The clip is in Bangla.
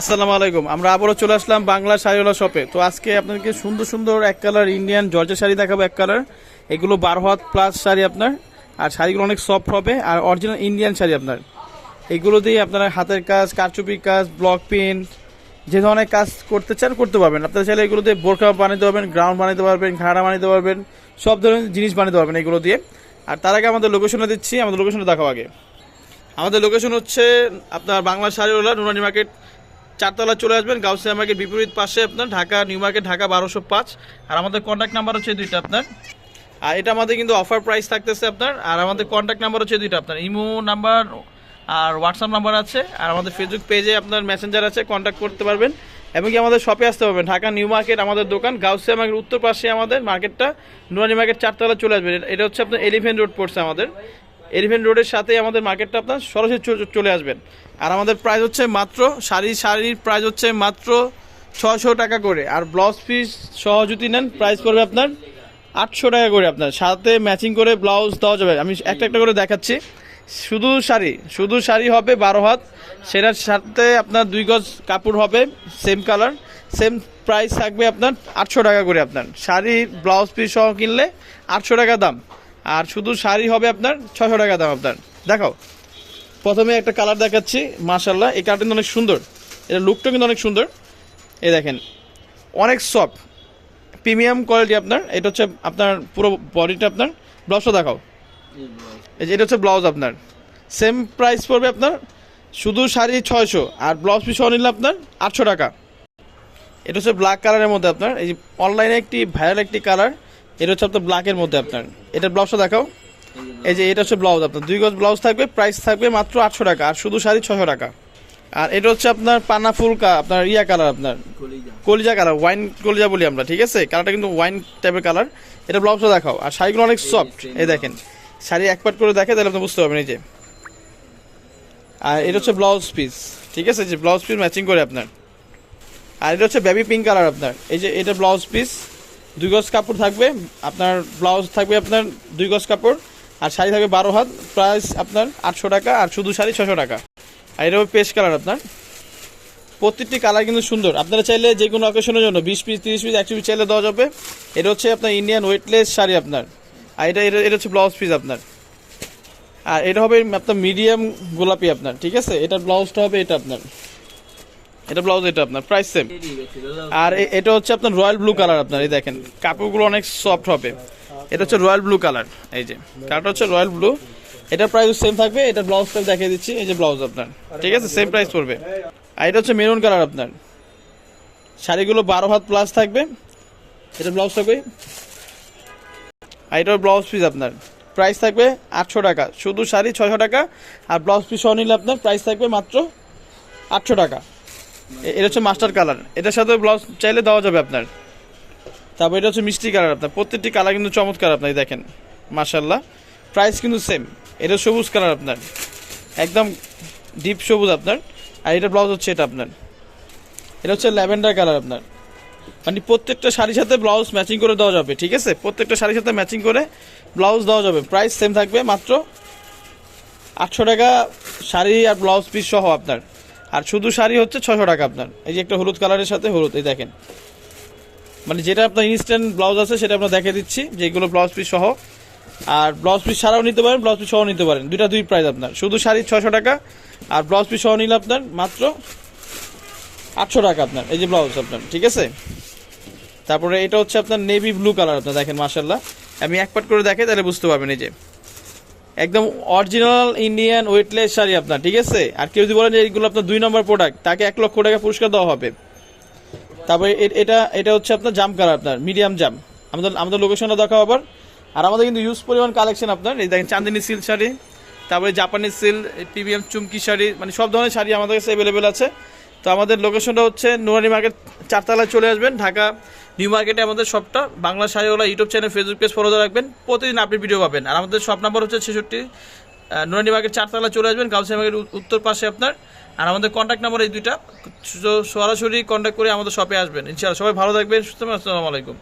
আসসালামু আলাইকুম। আমরা আবারও চলে আসলাম বাংলা শাড়িওয়ালা শপে তো আজকে আপনাদেরকে সুন্দর সুন্দর এক কালার ইন্ডিয়ান জর্জের শাড়ি দেখাবো এক কালার এগুলো বারো হাত প্লাস শাড়ি আপনার। আর শাড়িগুলো অনেক সফট হবে। আর অরিজিনাল ইন্ডিয়ান শাড়ি আপনার। এগুলো দিয়ে আপনারা হাতের কাজ, কারচুপির কাজ ব্লক প্রিন্ট যে ধরনের কাজ করতে চান করতে পারবেন। আপনারা চাইলে এগুলো দিয়ে বোরখা বানাতে পারবেন গ্রাউন্ড বানাতে পারবেন, ঘাড়া বানাতে পারবেন, সব ধরনের জিনিস বানাতে পারবেন এগুলো দিয়ে। আর তার আগে আমাদের লোকেশনে দিচ্ছি, আমাদের লোকেশনটা দেখাও আগে। আমাদের লোকেশন হচ্ছে আপনার বাংলা শাড়িওয়ালা, নুরানি মার্কেট চারতলা চলে আসবেন গাউসিয়া মার্কেট, বিপরীত পাশে আপনার ঢাকা, নিউ মার্কেট, ঢাকা বারোশো পাঁচ। আর আমাদের কন্ট্যাক্ট নাম্বার হচ্ছে দুইটা আপনার। আর এটা আমাদের কিন্তু অফার প্রাইস থাকতেছে আপনার। আর আমাদের কন্ট্যাক্ট নাম্বার হচ্ছে দুইটা আপনার। ইমো নাম্বার আর হোয়াটসঅ্যাপ নাম্বার আছে। আর আমাদের ফেসবুক পেজে আপনার মেসেঞ্জার আছে কন্ট্যাক্ট করতে পারবেন। এবং কি আমাদের শপে আসতে পারবেন। ঢাকা, নিউ মার্কেট, আমাদের দোকান, গাউসিয়া মার্কেট উত্তর পাশে আমাদের মার্কেটটা নুরানি মার্কেট চারতলা চলে আসবেন এটা- হচ্ছে আপনার এলিফেন্ট রোড পড়ছে আমাদের। এলিফেন্ট রোডের সাথে আমাদের মার্কেটটা আপনার সরাসরি চলে আসবেন। আর আমাদের প্রাইস হচ্ছে মাত্র, শাড়ি, শাড়ির প্রাইস হচ্ছে মাত্র ছশো টাকা করে। আর ব্লাউজ পিস সহ যদি নেন প্রাইস পড়বে আপনার আটশো টাকা করে আপনার। সাথে ম্যাচিং করে ব্লাউজ দেওয়া যাবে। আমি একটা একটা করে দেখাচ্ছি। শুধু শাড়ি শুধু শাড়ি হবে বারো হাত। সেটার সাথে আপনার দুই গজ কাপড় হবে সেম কালার সেম প্রাইস থাকবে আপনার আটশো টাকা করে আপনার। শাড়ি ব্লাউজ পিস সহ কিনলে আটশো টাকা দাম। আর শুধু শাড়ি হবে আপনার ছশো টাকা দাম আপনার। দেখাও। প্রথমে একটা কালার দেখাচ্ছি মাশাল্লাহ এই কালারটা কিন্তু অনেক সুন্দর। এটা লুকটা কিন্তু অনেক সুন্দর। এই দেখেন, অনেক সফট প্রিমিয়াম কোয়ালিটি আপনার। এটা হচ্ছে আপনার পুরো বডিটা আপনার। ব্লাউজটা দেখাও। এই যে এটা হচ্ছে ব্লাউজ আপনার। সেম প্রাইস পড়বে আপনার শুধু শাড়ি ছয়শো, আর ব্লাউজ পিস নিলে আপনার আটশো টাকা। এটা হচ্ছে ব্ল্যাক কালারের মধ্যে আপনার। এই যে অনলাইনে একটি ভাইরাল একটি কালার এটা হচ্ছে আপনার ব্ল্যাকের মধ্যে আপনার। এটার ব্লাউজটা দেখাও। এই যে এটা হচ্ছে ব্লাউজ আপনার। দুই গজ ব্লাউজ থাকবে প্রাইস থাকবে মাত্র আটশো টাকা, আর শুধু শাড়ি ছশো টাকা। আর এটা হচ্ছে আপনার পানা ফুল কা- আপনার ইয়া কালার আপনার। কলিজা কালার ওয়াইন কলিজা বলি আমরা, ঠিক আছে? কালারটা কিন্তু ওয়াইন টাইপের কালার এটা ব্লাউজটা দেখাও। আর শাড়িগুলো অনেক সফট এই দেখেন। শাড়ি এক পাট করে দেখে, তাহলে আপনি বুঝতে পারবেন, এই যে। আর এটা হচ্ছে ব্লাউজ পিস ঠিক আছে? যে ব্লাউজ পিস ম্যাচিং করে আপনার। আর এটা হচ্ছে বেবি পিঙ্ক কালার আপনার। এই যে এটা ব্লাউজ পিস দুই গজ কাপড় থাকবে, আপনার ব্লাউজ থাকবে আপনার দুই গজ কাপড়, আর শাড়ি থাকবে বারো হাত প্রাইস আপনার আটশো টাকা, আর শুধু শাড়ি ছশো টাকা। আর এটা হবে পেস্ট কালার আপনার। প্রত্যেকটি কালার কিন্তু সুন্দর। আপনারা চাইলে যে কোনো অকেশনের জন্য, বিশ পিস, তিরিশ পিস, একশো পিস চাইলে দেওয়া যাবে। এটা হচ্ছে আপনার ইন্ডিয়ান ওয়েটলেস শাড়ি আপনার। আর এটা এটা এটা হচ্ছে ব্লাউজ পিস আপনার। আর এটা হবে আপনার মিডিয়াম গোলাপি আপনার, ঠিক আছে? এটার ব্লাউজটা হবে এটা আপনার। এটা ব্লাউজ এটা আপনার প্রাইস সেম আর এটা হচ্ছে আপনার রয়্যাল ব্লু কালার আপনার, এই দেখেন, কাপড়গুলো অনেক সফট হবে। এটা হচ্ছে রয়্যাল ব্লু কালার এই যে। কালারটা হচ্ছে রয়্যাল ব্লু এটার প্রাইস সেম থাকবে, এটা ব্লাউজটা দেখিয়ে দিচ্ছি, এই যে ব্লাউজ আপনার। ঠিক আছে সেম প্রাইস পড়বে। আর এটা হচ্ছে মেরুন কালার আপনার। শাড়িগুলো বারো হাত প্লাস থাকবে। এটা ব্লাউজ থাকবে। আর এটার ব্লাউজ পিস আপনার। প্রাইস থাকবে আটশো টাকা। শুধু শাড়ি ছয়শো টাকা, আর ব্লাউজ পিস নিলে আপনার প্রাইস থাকবে মাত্র আটশো টাকা। এটা হচ্ছে মাস্টার কালার। এটার সাথে ব্লাউজ চাইলে দেওয়া যাবে আপনার। তারপর এটা হচ্ছে মিষ্টি কালার আপনার। প্রত্যেকটি কালার কিন্তু চমৎকার আপনার দেখেন। মাশাল্লাহ প্রাইস কিন্তু সেম এটা সবুজ কালার আপনার। একদম ডিপ সবুজ আপনার। আর এটা ব্লাউজ হচ্ছে এটা আপনার। এটা হচ্ছে ল্যাভেন্ডার কালার আপনার। মানে প্রত্যেকটা শাড়ির সাথে ব্লাউজ ম্যাচিং করে দেওয়া যাবে, ঠিক আছে? প্রত্যেকটা শাড়ির সাথে ম্যাচিং করে ব্লাউজ দেওয়া যাবে। প্রাইস সেম থাকবে মাত্র আটশো টাকা শাড়ি আর ব্লাউজ পিস সহ আপনার। আর শুধু শাড়ি হচ্ছে ছশো টাকা আপনার। এই যে একটা হলুদ কালারের সাথে হলুদ, এই দেখেন। মানে যেটা আপনার ইনস্ট্যান্ট ব্লাউজ আছে, সেটা আপনার দেখে দিচ্ছি যেগুলো ব্লাউজ পিস সহ। আর ব্লাউজ পিস ছাড়াও নিতে পারেন ব্লাউজ পিস সহ নিতে পারেন। দুইটা দুই প্রাইস আপনার। শুধু শাড়ি ছশো টাকা, আর ব্লাউজ পিস সহ নিলে আপনার মাত্র আটশো টাকা আপনার। এই যে ব্লাউজ আপনার, ঠিক আছে? তারপরে এটা হচ্ছে আপনার নেভি ব্লু কালার আপনার, দেখেন মাসাল্লাহ আমি এক পাট করে দেখে তাহলে বুঝতে পারবেন এই যে। একদম অরিজিনাল ইন্ডিয়ান ওয়েটলেস শাড়ি আপনার, ঠিক আছে? আর কেউ যদি বলেন যে এইগুলো আপনার দুই নম্বর প্রোডাক্ট তাকে এক লক্ষ টাকা পুরস্কার দেওয়া হবে। তারপরে এটা এটা হচ্ছে আপনার জাম কালার আপনার মিডিয়াম জাম। আমাদের আমাদের লোকেশনটা দেখাও আবার। আর আমাদের কিন্তু ইউজ পরিমাণ কালেকশন আপনার, এই দেখেন চান্দিনী সিল্ক শাড়ি, তারপরে জাপানি সিল্ক প্রিমিয়াম চুমকি শাড়ি মানে সব ধরনের শাড়ি আমাদের কাছে অ্যাভেলেবেল আছে। তো আমাদের লোকেশনটা হচ্ছে নুরানি মার্কেট চারতলায় চলে আসবেন। ঢাকা নিউ মার্কেটে আমাদের শপটা Bangla সাহেবলা YouTube channel Facebook page follow রাখবেন। প্রতিদিন আপনি ভিডিও পাবেন। আর আমাদের শপ নাম্বার হচ্ছে ছেষট্টি নুরানি মার্কেট চারতলা চলে আসবেন। গাউসিয়া মার্কেট উত্তর পাশে আপনার। আর আমাদের কন্ট্যাক্ট নাম্বার এই দুইটা। সরাসরি কন্ট্যাক্ট করে আমাদের শপে আসবেন। ইনশাআল্লাহ সবাই ভালো থাকবেন, সুস্থ আসসালামু আলাইকুম।